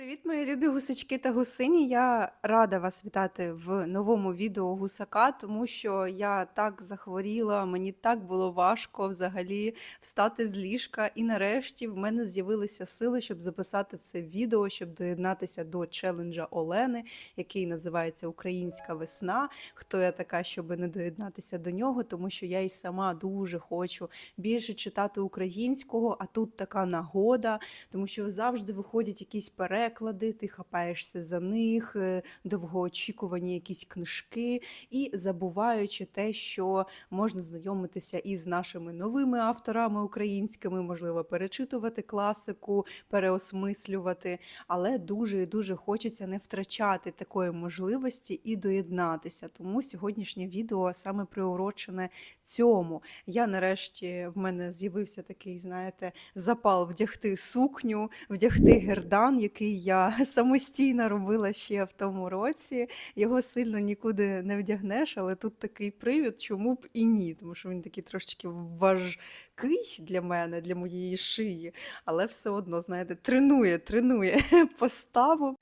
Привіт, мої любі гусачки та гусині. Я рада вас вітати в новому відео гусака, тому що я так захворіла, мені так було важко взагалі встати з ліжка. І нарешті в мене з'явилися сили, щоб записати це відео, щоб доєднатися до челенджа Олени, який називається Українська весна. Хто я така, щоб не доєднатися до нього, тому що я і сама дуже хочу більше читати українського, а тут така нагода, тому що завжди виходять якісь переклади, ти хапаєшся за них, е, довгоочікувані якісь книжки, і забуваючи те, що можна знайомитися із нашими новими авторами українськими, можливо, перечитувати класику, переосмислювати, але дуже і дуже хочеться не втрачати такої можливості і доєднатися. Тому сьогоднішнє відео саме приурочене цьому. Я нарешті в мене з'явився такий, знаєте, запал вдягти сукню, вдягти гердан, який я самостійно робила ще в тому році. Його сильно нікуди не вдягнеш, але тут такий привід, чому б і ні, тому що він такий трошечки важкий для мене, для моєї шиї, але все одно, знаєте, тренує, тренує поставу.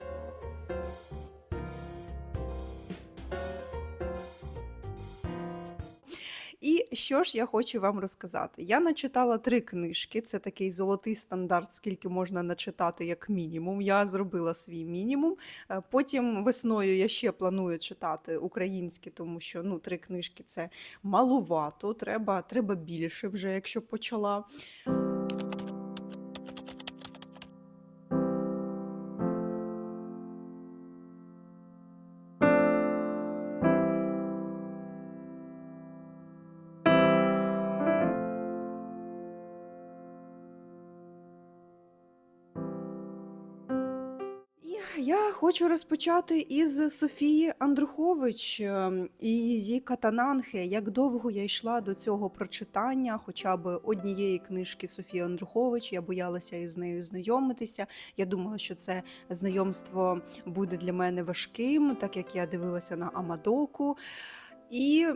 Що ж я хочу вам розказати? Я начитала три книжки. Це такий золотий стандарт, скільки можна начитати як мінімум. Я зробила свій мінімум. Е, Потім весною я ще планую читати українські, тому що ну, три книжки це малувато. Треба, треба більше вже, якщо почала. Хочу розпочати із Софії Андрухович ем, і її Катананхи. Як довго я йшла до цього прочитання, хоча б однієї книжки Софії Андрухович. Я боялася із нею знайомитися. Я думала, що це знайомство буде для мене важким, так як я дивилася на Амадоку. І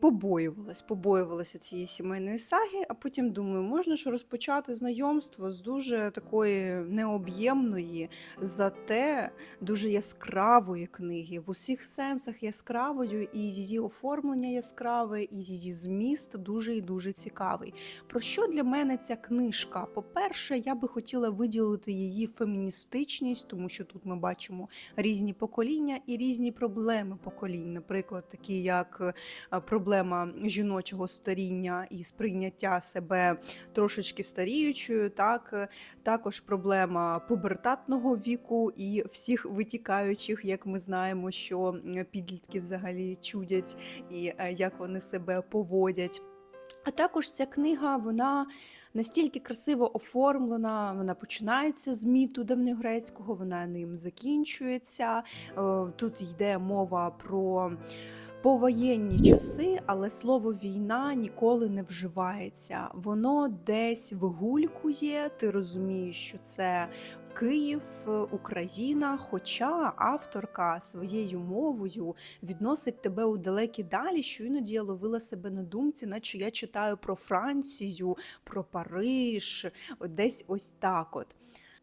побоювалась, побоювалася цієї сімейної саги, а потім думаю, можна ж розпочати знайомство з дуже такої необ'ємної, зате дуже яскравої книги, в усіх сенсах яскравою, і її оформлення яскраве, і її зміст дуже і дуже цікавий. Про що для мене ця книжка? По-перше, я би хотіла виділити її феміністичність, тому що тут ми бачимо різні покоління і різні проблеми поколінь, наприклад, такі як е, проблема жіночого старіння і сприйняття себе трошечки старіючою, так е, також проблема пубертатного віку і всіх витікаючих, як ми знаємо, що підлітки взагалі чудять і е, як вони себе поводять. А також ця книга, вона настільки красиво оформлена, вона починається з міту давньогрецького, вона ним закінчується. Тут йде мова про повоєнні часи, але слово війна ніколи не вживається. Воно десь вигулькує, ти розумієш, що це. Київ, Україна, хоча авторка своєю мовою відносить тебе у далекі далі, що іноді я ловила себе на думці, наче я читаю про Францію, про Париж, десь ось так от.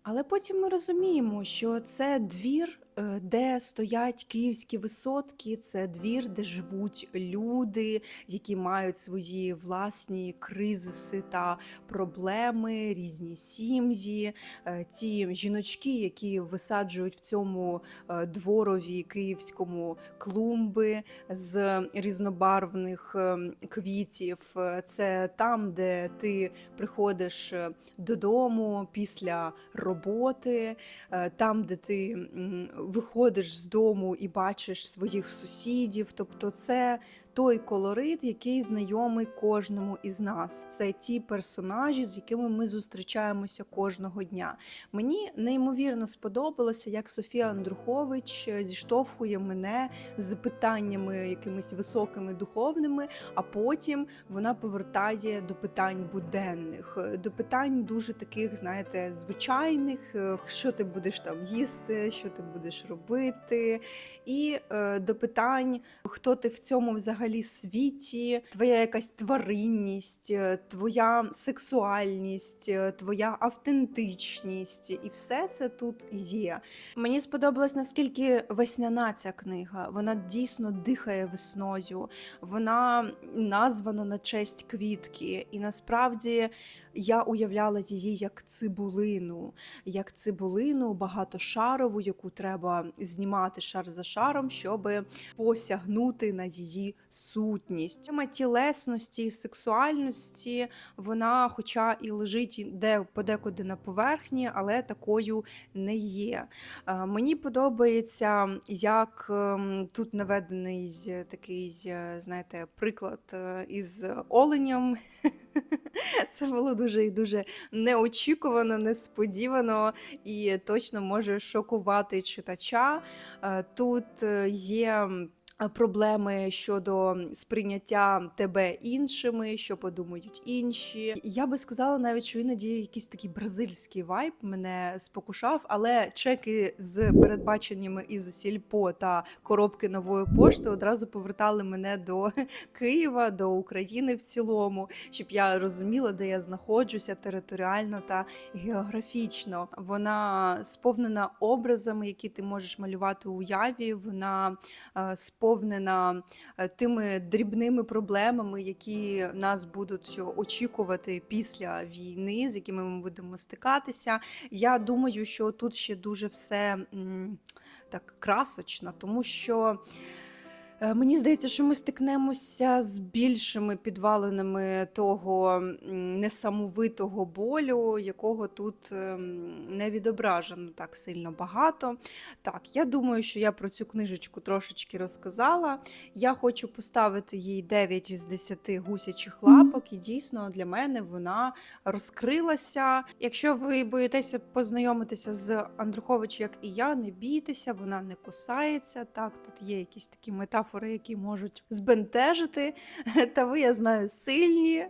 Але потім ми розуміємо, що це двір, де стоять київські висотки, це двір, де живуть люди, які мають свої власні кризиси та проблеми, різні сім'ї. Е, Ті жіночки, які висаджують в цьому е, дворові київському клумби з різнобарвних квітів. Е, Це там, де ти приходиш е, додому після роботи, е, там, де ти виходиш з дому і бачиш своїх сусідів. Тобто, це той колорит, який знайомий кожному із нас. Це ті персонажі, з якими ми зустрічаємося кожного дня. Мені неймовірно сподобалося, як Софія Андрухович е, зіштовхує мене з питаннями якимись високими духовними, а потім вона повертає до питань буденних, е, до питань дуже таких, знаєте, звичайних, е, що ти будеш там їсти, що ти будеш робити, і до питань, хто ти в цьому взагалі взагалі світі, твоя якась тваринність, е, твоя сексуальність, е, твоя автентичність, і все це тут є. Мені сподобалось наскільки весняна ця книга. Вона дійсно дихає весною. Вона названа на честь квітки, і насправді. Я уявляла її як цибулину, як цибулину багатошарову, яку треба знімати шар за шаром, щоб посягнути на її сутність. Тема тілесності і сексуальності вона, хоча і лежить де подекуди на поверхні, але такою не є. Е, Мені подобається, як ем, тут наведений такий, знаєте, приклад е, із оленем. Це було дуже і дуже неочікувано, несподівано і точно може шокувати читача. Е, Тут е, є. М, Проблеми щодо сприйняття тебе іншими, що подумають інші. Я би сказала навіть, що іноді якийсь такий бразильський вайб мене спокушав, але чеки з передбаченнями із сільпо та коробки нової пошти одразу повертали мене до Києва, до України в цілому, щоб я розуміла, де я знаходжуся територіально та географічно. Вона сповнена образами, які ти можеш малювати у уяві. Вона е, сповнена е, тими дрібними проблемами, які нас будуть очікувати після війни, з якими ми будемо стикатися. Я думаю, що тут ще дуже все так красочно, тому що. Е, Мені здається, що ми стикнемося з більшими підвалинами того несамовитого болю, якого тут ем, не відображено так сильно багато. Так, я думаю, що я про цю книжечку трошечки розказала. Я хочу поставити їй 9 із 10 гусячих лапок, і дійсно для мене вона розкрилася. Якщо ви боїтеся познайомитися з Андрухович, як і я, не бійтеся, вона не кусається. Так, тут є якісь такі метафори, які можуть збентежити. Та ви, я знаю, сильні.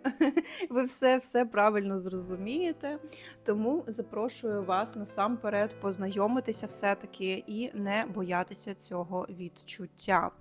Ви все, все правильно зрозумієте. Тому запрошую вас насамперед познайомитися все-таки і не боятися цього відчуття.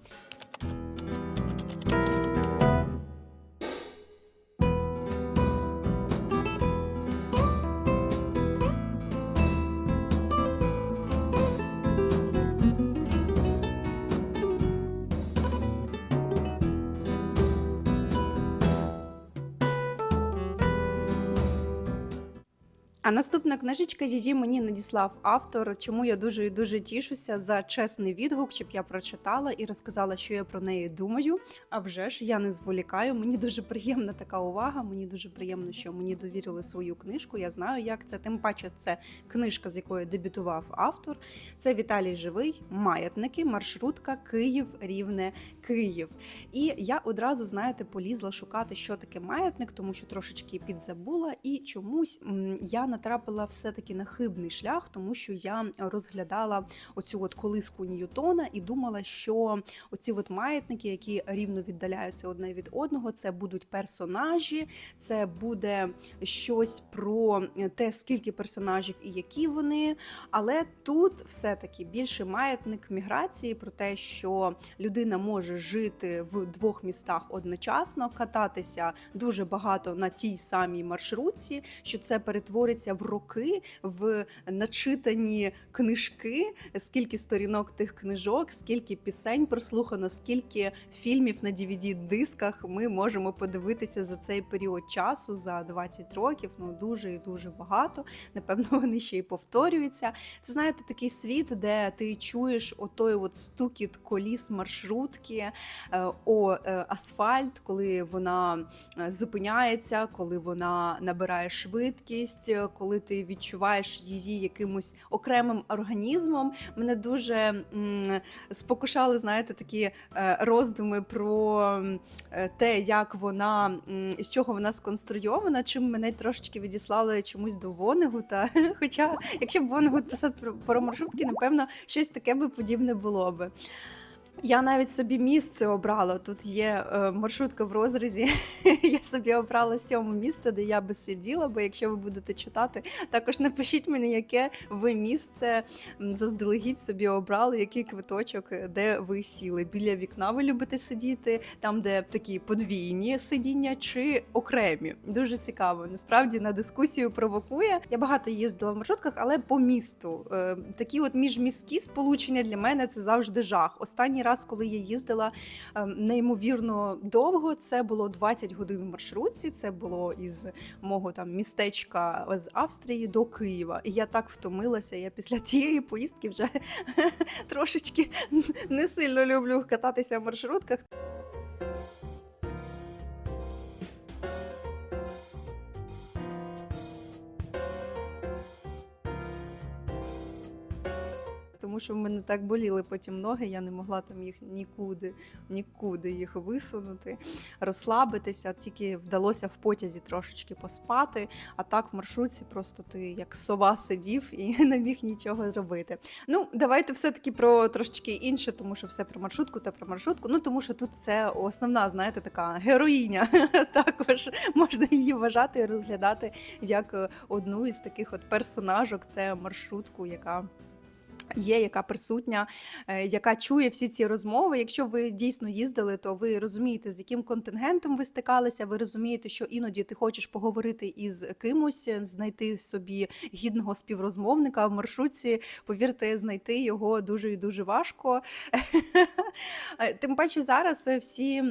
Наступна книжечка її мені надіслав автор, чому я дуже і дуже тішуся за чесний відгук, щоб я прочитала і розказала, що я про неї думаю. А вже ж я не зволікаю. Мені дуже приємна така увага. Мені дуже приємно, що мені довірили свою книжку. Я знаю, як це. Тим паче, це книжка, з якою дебютував автор. Це Віталій Живий, маятники, маршрутка, Київ, Рівне, Київ. І я одразу, знаєте, полізла шукати, що таке маятник, тому що трошечки підзабула, і чомусь я натрапила все-таки на хибний шлях, тому що я розглядала оцю от колиску Ньютона і думала, що оці от маятники, які рівно віддаляються одне від одного, це будуть персонажі, це буде щось про те, скільки персонажів і які вони. Але тут все-таки більше маятник міграції про те, що людина може жити в двох містах одночасно, кататися дуже багато на тій самій маршрутці, що це перетвориться в роки, в начитані книжки, скільки сторінок тих книжок, скільки пісень прослухано, скільки фільмів на dvd дисках ми можемо подивитися за цей період часу за 20 років. Ну дуже і дуже багато. Напевно, вони ще й повторюються. Це знаєте, такий світ, де ти чуєш отой от стукіт коліс маршрутки, е, о е, асфальт, коли вона е, зупиняється, коли вона набирає швидкість, коли ти відчуваєш її якимось окремим організмом. Мене дуже м, спокушали, знаєте, такі е, роздуми про е, те, як вона з чого вона сконструйована, чим мене трошечки відіслали чомусь до Вонегута. Хоча, якщо б Вонегут писав про маршрутки, напевно, щось таке би подібне було би. Я навіть собі місце обрала. Тут є е, маршрутка в розрізі. я собі обрала сьоме місце, де я би сиділа. Бо якщо ви будете читати, також напишіть мені, яке ви місце заздалегідь собі обрали, який квиточок, е, де ви сіли. Біля вікна ви любите сидіти, там, де такі подвійні сидіння, чи окремі. Дуже цікаво. Насправді на дискусію провокує. Я багато їздила в маршрутках, але по місту. Е, такі от міжміські сполучення для мене це завжди жах. Останній раз, коли я їздила ем, неймовірно довго, це було 20 годин в маршрутці. Це було із мого там містечка з Австрії до Києва. І я так втомилася. Я після тієї поїздки вже трошечки не сильно люблю кататися в маршрутках. Тому що в мене так боліли потім ноги, я не могла там їх нікуди, нікуди їх висунути, розслабитися. Тільки вдалося в потязі трошечки поспати. А так в маршрутці просто ти як сова сидів і не міг нічого зробити. Ну, давайте все-таки про трошечки інше, тому що все про маршрутку та про маршрутку. Ну тому що тут це основна, знаєте, така героїня. Також можна її вважати і розглядати як е, одну із таких от персонажок. Це маршрутку, яка є, яка присутня, е, яка чує всі ці розмови. Якщо ви дійсно їздили, то ви розумієте, з яким контингентом ви стикалися. Ви розумієте, що іноді ти хочеш поговорити із кимось, знайти собі гідного співрозмовника в маршрутці. Повірте, знайти його дуже і дуже важко. Е, Тим паче зараз е, всі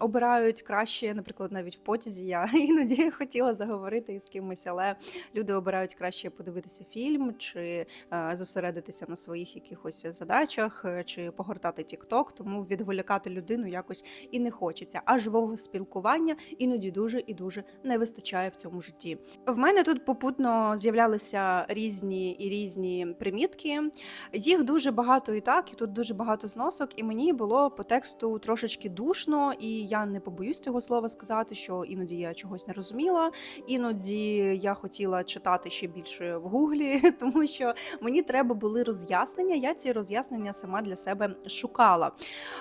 обирають краще, наприклад, навіть в потязі. Я іноді хотіла заговорити із кимось, але люди обирають краще подивитися фільм чи е, зосередитися на своїх якихось задачах, чи погортати TikTok, тому відволікати людину якось і не хочеться. А живого спілкування іноді дуже і дуже не вистачає в цьому житті. В мене тут попутно з'являлися різні і різні примітки. Їх дуже багато і так, і тут дуже багато зносок, і мені було по тексту трошечки душно, і я не побоюсь цього слова сказати, що іноді я чогось не розуміла, іноді я хотіла читати ще більше в гуглі, тому що мені треба були роз'яснення. Я ці роз'яснення сама для себе шукала.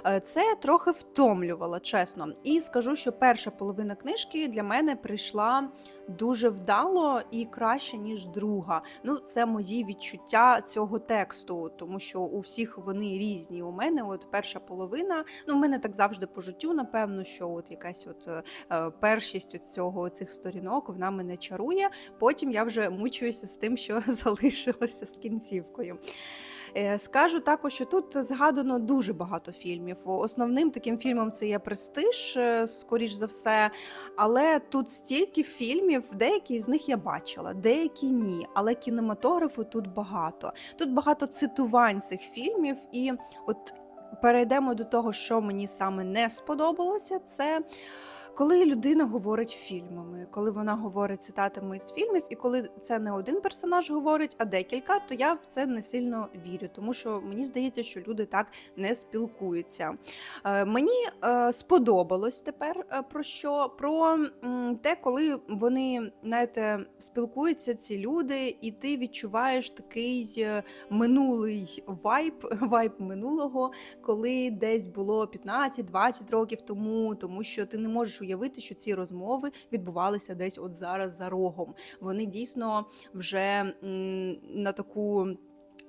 Е, Це трохи втомлювало, чесно. І скажу, що перша половина книжки для мене прийшла дуже вдало і краще, ніж друга. Ну, це мої відчуття цього тексту, тому що у всіх вони різні. У мене, от перша половина, ну в мене так завжди по життю, напевно, що от якась от е, першість от цього цих сторінок вона мене чарує. Потім я вже мучуюся з тим, що залишилося з кінцівкою. Е, Скажу також, що тут згадано дуже багато фільмів. Основним таким фільмом це є престиж, е, скоріш за все. Але тут стільки фільмів, деякі з них я бачила, деякі ні. Але кінематографу тут багато. Тут багато цитувань цих фільмів, і от перейдемо до того, що мені саме не сподобалося, це. Коли людина говорить фільмами, коли вона говорить цитатами з фільмів, і коли це не один персонаж говорить, а декілька, то я в це не сильно вірю, тому що мені здається, що люди так не спілкуються. Е, мені е, сподобалось тепер е, про що? Про те, коли вони знаєте, спілкуються ці люди, і ти відчуваєш такий минулий вайб, вайб минулого, коли десь було 15-20 років тому, тому що ти не можеш що ці розмови відбувалися десь от зараз за рогом. Вони дійсно вже на таку.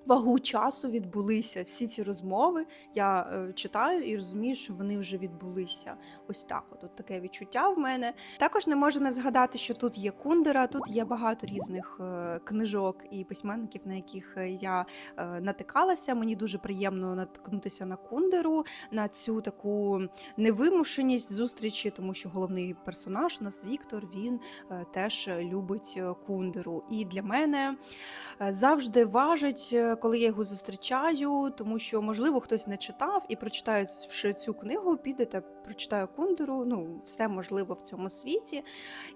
Вагу часу відбулися всі ці розмови. Я е, читаю і розумію, що вони вже відбулися. Ось так. От, от таке відчуття в мене. Також не можу не згадати, що тут є Кундера, тут є багато різних е, книжок і письменників, на яких е, я натикалася. Мені дуже приємно наткнутися на Кундеру, на цю таку невимушеність зустрічі, тому що головний персонаж у нас Віктор. Він теж любить Кундеру. І для мене завжди важить, коли я його зустрічаю, тому що можливо хтось не читав і прочитаючи цю книгу, піде та прочитає Кундеру. Ну, все можливо в цьому світі,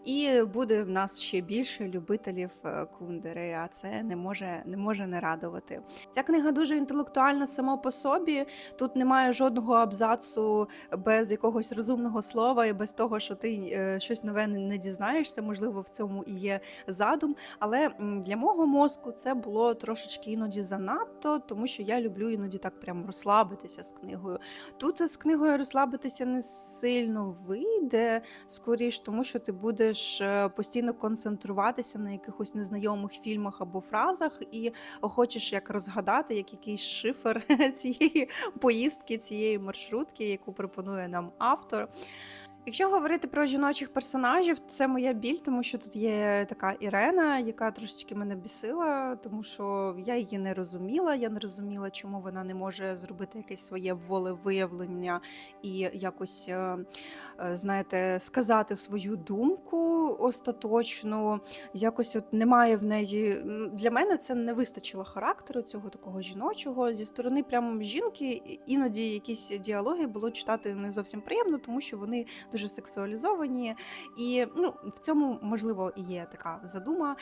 і буде в нас ще більше любителів е, Кундери. А це не може не може не радувати. Ця книга дуже інтелектуальна сама по собі. Тут немає жодного абзацу без якогось розумного слова і без того, що ти е, щось нове не дізнаєшся. Можливо, в цьому і є задум. Але для мого мозку це було трошечки іноді занадто, тому що я люблю іноді так прям розслабитися з книгою. Тут з книгою розслабитися не сильно вийде, скоріш, тому що ти будеш е, постійно концентруватися на якихось незнайомих фільмах або фразах, і хочеш як розгадати, як якийсь шифер цієї поїздки, цієї маршрутки, яку пропонує нам автор. Якщо говорити про жіночих персонажів, це моя біль, тому що тут є така Ірена, яка трошечки мене бісила, тому що я її не розуміла. Я не розуміла, чому вона не може зробити якесь своє волевиявлення і якось, е, знаєте, сказати свою думку остаточну. Якось от немає в неї. Для мене це не вистачило характеру цього такого жіночого. Зі сторони прямо жінки іноді якісь діалоги було читати не зовсім приємно, тому що вони дуже сексуалізовані. І ну, в цьому, можливо, і є така задума.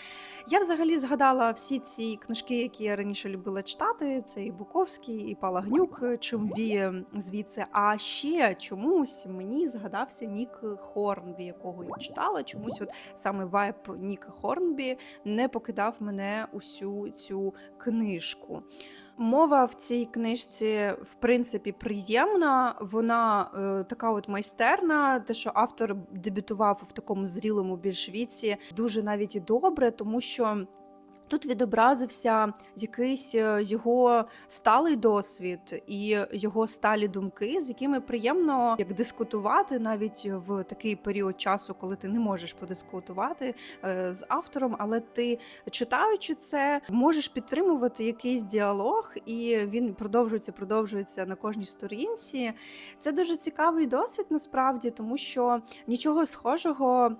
Я взагалі згадала всі ці книжки, які я раніше любила читати: це і Буковський, і Пала Гнюк, чим віє звідси. А ще чомусь мені згадався Нік Хорнбі, якого я читала. Чомусь, от саме вайб Ніка Хорнбі не покидав мене усю цю книжку. Мова в цій книжці, в принципі, приємна. Вона е, така от майстерна. Те, що автор дебютував в такому зрілому більш віці, дуже навіть і добре, тому що. Тут відобразився якийсь е, його сталий досвід і його сталі думки, з якими приємно як дискутувати навіть в такий період часу, коли ти не можеш подискутувати е, з автором, але ти читаючи це, можеш підтримувати якийсь діалог, і він продовжується, продовжується на кожній сторінці. Це дуже цікавий досвід насправді, тому що нічого схожого.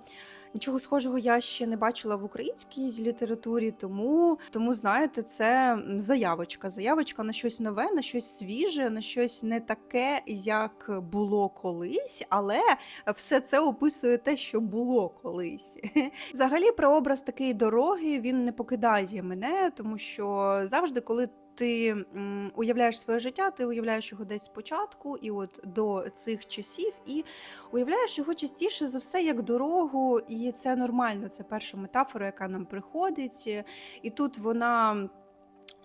Нічого схожого я ще не бачила в українській літературі, тому, тому знаєте, це заявочка. Заявочка на щось нове, на щось свіже, на щось не таке, як було колись, але все це описує те, що було колись. Взагалі, прообраз такої дороги він не покидає мене, тому що завжди, коли ти уявляєш своє життя, ти уявляєш його десь спочатку, і от до цих часів, і уявляєш його частіше за все як дорогу, і це нормально. Це перша метафора, яка нам приходить. І тут вона.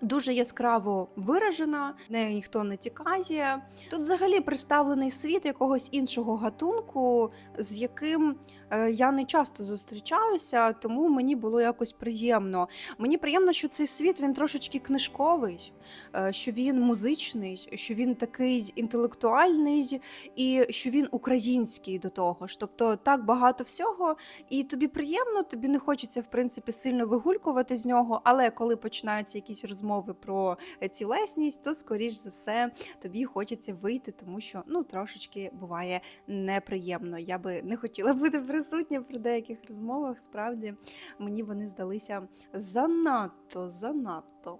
Дуже яскраво виражена, нею ніхто не тікає. Тут взагалі представлений світ якогось іншого гатунку, з яким я не часто зустрічаюся, тому мені було якось приємно. Мені приємно, що цей світ він трошечки книжковий, е, що він музичний, що він такий інтелектуальний і що він український до того ж. Тобто так багато всього, і тобі приємно, тобі не хочеться в принципі сильно вигулькувати з нього. Але коли починаються якісь розмови про тілесність, то скоріш за все тобі хочеться вийти, тому що ну трошечки буває неприємно. Я би не хотіла бути присутня при деяких розмовах. Справді мені вони здалися занадто, занадто.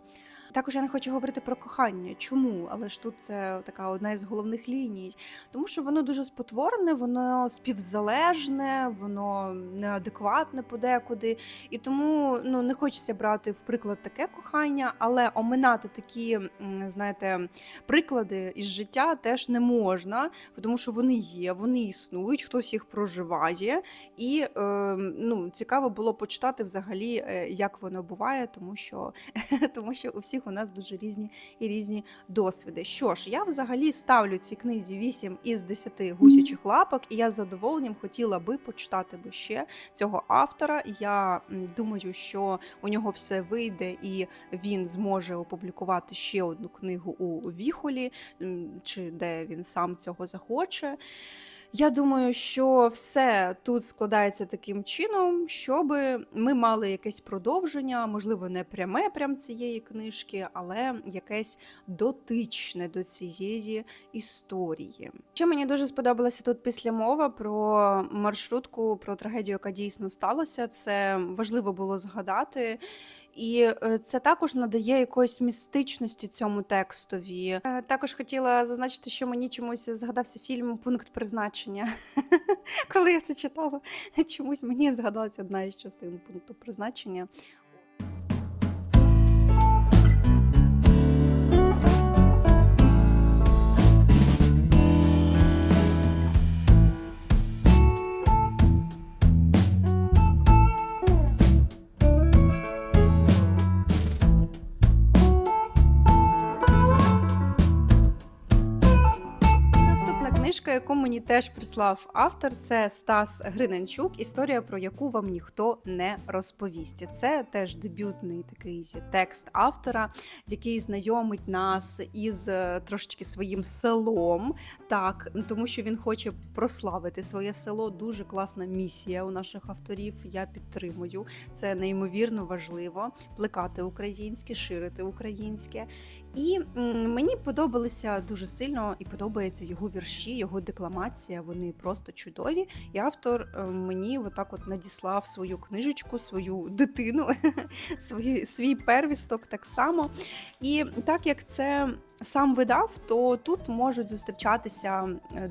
Також я не хочу говорити про кохання. Чому? Але ж тут це така одна із головних ліній. Тому що воно дуже спотворене, воно співзалежне, воно неадекватне подекуди. І тому ну, не хочеться брати в приклад таке кохання, але оминати такі, знаєте, приклади із життя теж не можна, тому що вони є, вони існують, хтось їх проживає. І е, ну, цікаво було почитати взагалі, е, як воно буває, тому що, тому що у всіх у нас дуже різні і різні досвіди. Що ж, я взагалі ставлю цій книзі 8 із 10 гусячих лапок, і я з задоволенням хотіла би почитати би ще цього автора. Я думаю, що у нього все вийде, і він зможе опублікувати ще одну книгу у Віхолі, чи де він сам цього захоче. Я думаю, що все тут складається таким чином, щоб ми мали якесь продовження, можливо, не пряме прям цієї книжки, але якесь дотичне до цієї історії. Ще мені дуже сподобалася тут післямова про маршрутку, про трагедію, яка дійсно сталася. Це важливо було згадати. І е, це також надає якоїсь містичності цьому текстові. Е, Також хотіла зазначити, що мені чомусь згадався фільм Пункт призначення. Коли я це читала, чомусь мені згадалася одна із частин пункту призначення. Яку мені теж прислав автор, це Стас Гриненчук. Історія, про яку вам ніхто не розповість. Це теж дебютний такий текст автора, який знайомить нас із е, трошечки своїм селом. Так, тому що він хоче прославити своє село. Дуже класна місія у наших авторів. Я підтримую. Це неймовірно важливо плекати українське, ширити українське. І мені подобалися дуже сильно і подобаються його вірші, його декламація. Вони просто чудові. І автор е, мені отак от надіслав свою книжечку, свою дитину, свій, свій первісток так само. І так як це сам видав, то тут можуть зустрічатися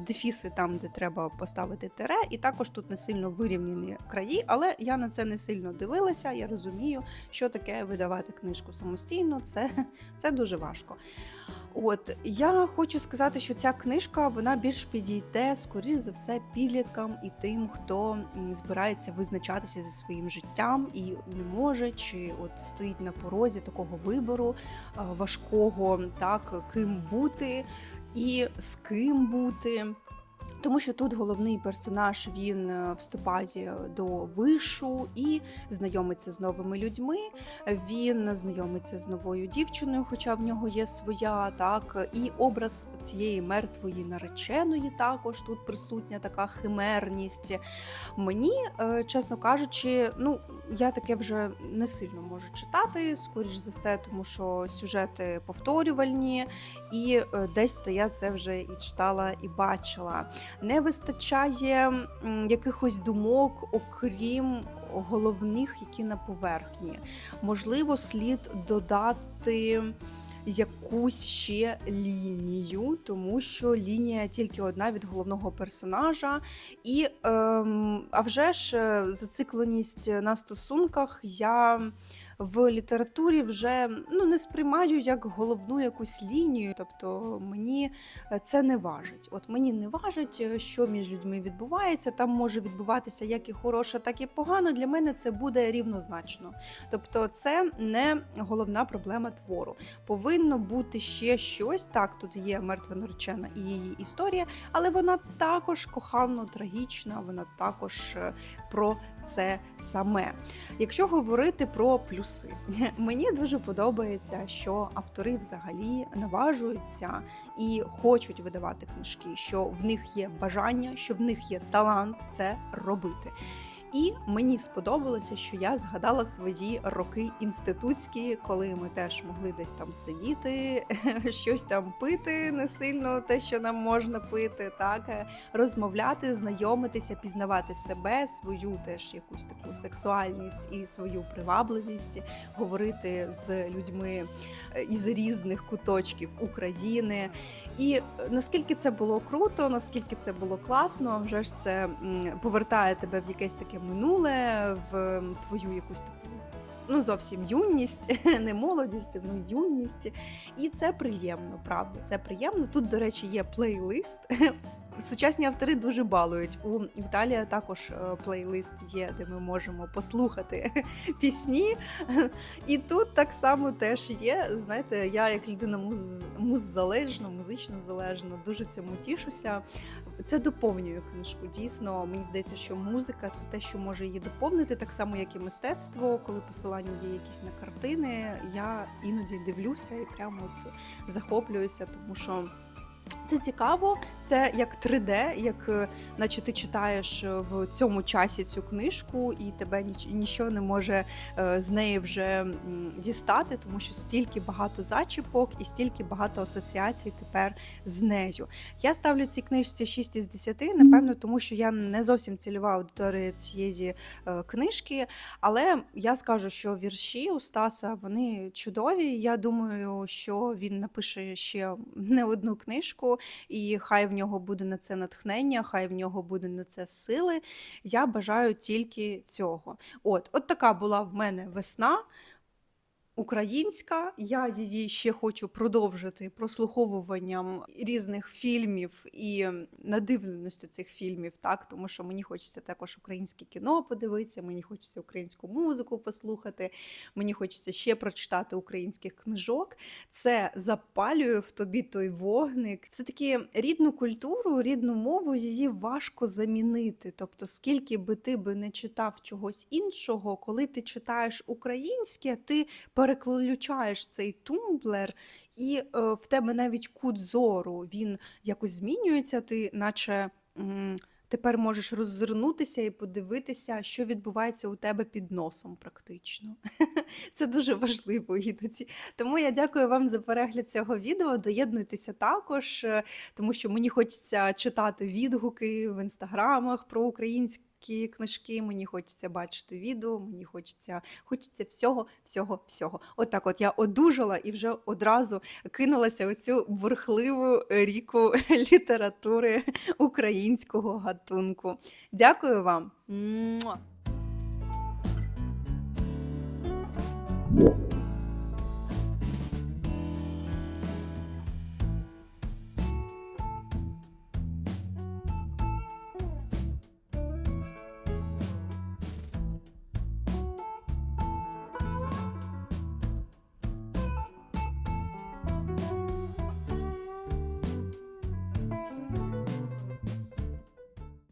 дефіси там, де треба поставити тире, і також тут не сильно вирівняні краї, але я на це не сильно дивилася. Я розумію, що таке видавати книжку самостійно. Це, це дуже важко. От я хочу сказати, що ця книжка вона більш підійде, скоріш за все, підліткам і тим, хто збирається визначатися зі своїм життям і не може, чи от стоїть на порозі такого вибору важкого, так ким бути і з ким бути. Тому що тут головний персонаж він е, вступає до вишу і знайомиться з новими людьми. Він знайомиться з новою дівчиною, хоча в нього є своя, так і образ цієї мертвої нареченої також тут присутня така химерність. Мені, е, чесно кажучи, ну я таке вже не сильно можу читати, скоріш за все, тому що сюжети повторювальні, і е, десь то я це вже і читала, і бачила. Не вистачає якихось думок, окрім головних, які на поверхні. Можливо, слід додати якусь ще лінію, тому що лінія тільки одна від головного персонажа. І ем, а вже ж е, зацикленість на стосунках я в літературі вже ну, не сприймаю як головну якусь лінію. Тобто мені е, це не важить. От мені не важить, е, що між людьми відбувається. Там може відбуватися як і хороше, так і погано. Для мене це буде рівнозначно. Тобто, це не головна проблема твору. Повинно бути ще щось. Так, тут є мертва наречена і її історія, але вона також кохано трагічна, вона також е, про це саме. Якщо говорити про плюси, мені дуже подобається, що автори взагалі наважуються і хочуть видавати книжки, що в них є бажання, що в них є талант це робити. І мені сподобалося, що я згадала свої роки інститутські, коли ми теж могли десь там сидіти, щось там пити не сильно, те, що нам можна пити, так е, розмовляти, знайомитися, пізнавати себе, свою теж якусь таку сексуальність і свою привабливість, говорити з людьми е, із різних куточків України. І е, наскільки це було круто, наскільки це було класно, вже ж це повертає тебе в якесь таке минуле, в твою якусь таку. Ну, зовсім юність, не молодість, ну юність. І це приємно, правда. Це приємно. Тут, до речі, є плейлист. Сучасні автори дуже балують. У Віталія також е, плейлист є, де ми можемо послухати пісні. І тут так само теж є. Знаєте, я як людина муз, муззалежна, музично залежна, дуже цьому тішуся. Це доповнює книжку. Дійсно, мені здається, що музика це те, що може її доповнити, так само, як і мистецтво. Коли посилання є якісь на картини, я іноді дивлюся і прямо от захоплююся, тому що. Це цікаво, це як 3D, як е, наче ти читаєш е, в цьому часі цю книжку, і тебе ніч- нічого не може е, з неї вже дістати, тому що стільки багато зачіпок і стільки багато асоціацій тепер з нею. Я ставлю цій книжці 6 із 10, напевно, тому що я не зовсім цільова аудиторія цієї книжки, але я скажу, що вірші у Стаса вони чудові. Я думаю, що він напише ще не одну книжку, і хай в нього буде на це натхнення, хай в нього буде на це сили. Я бажаю тільки цього. От, от така була в мене весна. Українська. Я її ще хочу продовжити прослуховуванням різних фільмів і надивленістю цих фільмів, так тому що мені хочеться також українське кіно подивитися, мені хочеться українську музику послухати, мені хочеться ще прочитати українських книжок. Це запалює в тобі той вогник. Це таки рідну культуру, рідну мову її важко замінити. Тобто, скільки би ти би не читав чогось іншого, коли ти читаєш українське, ти переключаєш цей тумблер, і е, в тебе навіть кут зору він якось змінюється, ти наче. Тепер можеш роззирнутися і подивитися, що відбувається у тебе під носом, практично. Це дуже важливо іноді. Тому я дякую вам за перегляд цього відео. Доєднуйтеся також, е, тому що мені хочеться читати відгуки в інстаграмах про українські книжки. Мені хочеться бачити відео, мені хочеться, хочеться всього, всього, всього. От так от я одужала і вже одразу кинулася у цю бурхливу ріку літератури українського гатунку. Дякую вам.